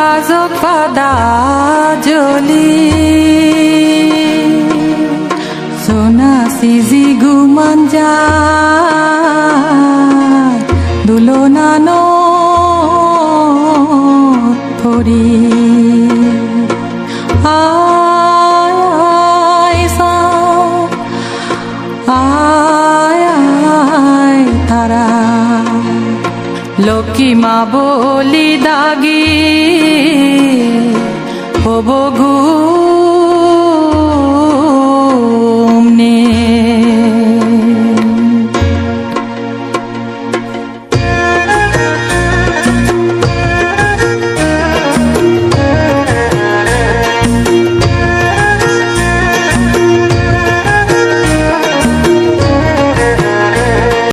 বাজ কদা জলি। সোনা সিজি গুমন যা দুলনা নো থরি। আয় লক্ষ্মী মা বলি দাগি হব ঘু